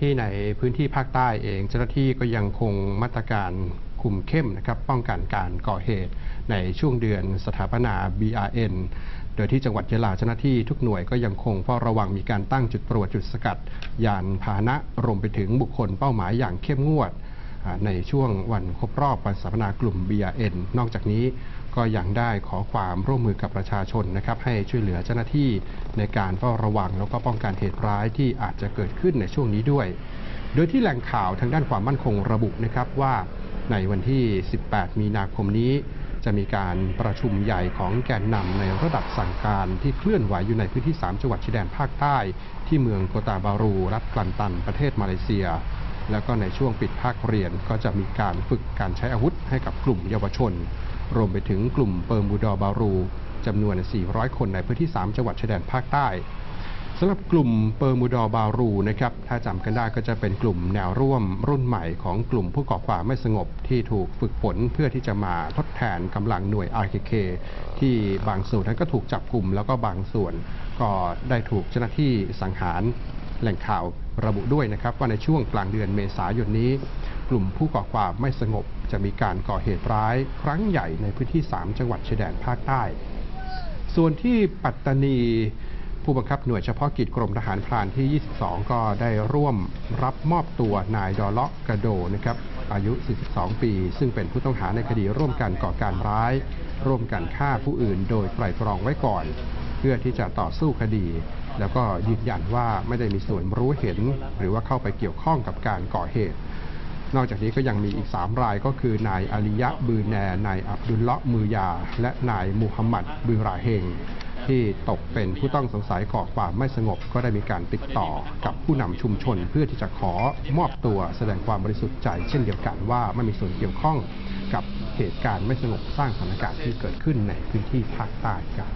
ที่ในพื้นที่ภาคใต้เองเจ้าหน้าที่ก็ยังคงมาตรการคุมเข้มนะครับป้องกันการก่อเหตุในช่วงเดือนสถาปนา BRN โดยที่จังหวัดยะลาเจ้าหน้าที่ทุกหน่วยก็ยังคงเฝ้าระวังมีการตั้งจุดตรวจจุดสกัด ยานพาหนะรวมไปถึงบุคคลเป้าหมายอย่างเข้มงวด ในช่วงวันครบรอบวันสถาปนากลุ่ม BRN นอกจากนี้ก็ยังได้ขอความร่วมมือกับประชาชนนะครับให้ช่วยเหลือเจ้าหน้าที่ในการเฝ้าระวัง แล้วก็ป้องกันเหตุร้ายที่อาจจะเกิดขึ้นในช่วงนี้ด้วย โดยที่แหล่งข่าวทางด้านความมั่นคงระบุนะครับว่าในวันที่ 18 มีนาคมนี้จะมีการประชุมใหญ่ของแกนนำในระดับสั่งการที่เคลื่อนไหวอยู่ในพื้นที่ 3 จังหวัดชายแดนภาคใต้ ที่เมืองโกตาบารู รัฐกลันตัน ประเทศมาเลเซีย แล้วก็ในช่วงปิดภาคเรียนก็จะมีการฝึกการใช้อาวุธให้กับกลุ่มเยาวชน รวมไปถึงกลุ่มเปิร์มูดอ์บารูจำนวน 400 คนในพื้นที่ 3 จังหวัดชายแดนภาคใต้สำหรับกลุ่มเปอร์มูดอ์บารูนะครับถ้าจำกันได้ก็จะเป็นกลุ่มแนวร่วมรุ่นใหม่ของกลุ่มผู้ก่อความไม่สงบที่ถูกฝึกฝนเพื่อที่จะมาทดแทนกำลังหน่วย RKK ที่บางส่วนนั้นก็ถูกจับกลุ่มแล้วก็บางส่วนก็ได้ถูกเจ้าหน้าที่สังหารแหล่งข่าว ระบุด้วยนะครับว่าในช่วงกลางเดือนเมษายนนี้ กลุ่มผู้ก่อความไม่สงบจะมีการก่อเหตุร้าย ครั้งใหญ่ในพื้นที่ 3 จังหวัดชายแดนภาคใต้ ส่วนที่ปัตตานีผู้บังคับหน่วยเฉพาะกิจกรมทหารพรานที่ 22 ก็ได้ร่วมรับมอบตัวนายดอเลาะกระโดนะครับอายุ 42 ปี ซึ่งเป็นผู้ต้องหาในคดีร่วมกันก่อการร้าย ร่วมกันฆ่าผู้อื่นโดยไตร่ตรองไว้ก่อน เพื่อที่จะต่อสู้คดี แล้วก็ยืนยันว่าไม่ได้มีส่วนรู้เห็น หรือว่าเข้าไปเกี่ยวข้องกับการก่อเหตุ นอกจากนี้ก็ยังมีอีก 3 รายก็คือนายอาริยะบือแนนายอับดุลเลาะมือยา และนายมูฮัมหมัดบือราเฮงที่ตกเป็นผู้ต้องสงสัยก่อความไม่สงบก็ได้มีการติดต่อกับผู้นำชุมชน เพื่อที่จะขอมอบตัวแสดงความบริสุทธิ์ใจ เช่นเดียวกันว่าไม่มีส่วนเกี่ยวข้องกับเหตุการณ์ไม่สงบสร้างสถานการณ์ที่เกิดขึ้นในพื้นที่ภาคใต้ครับ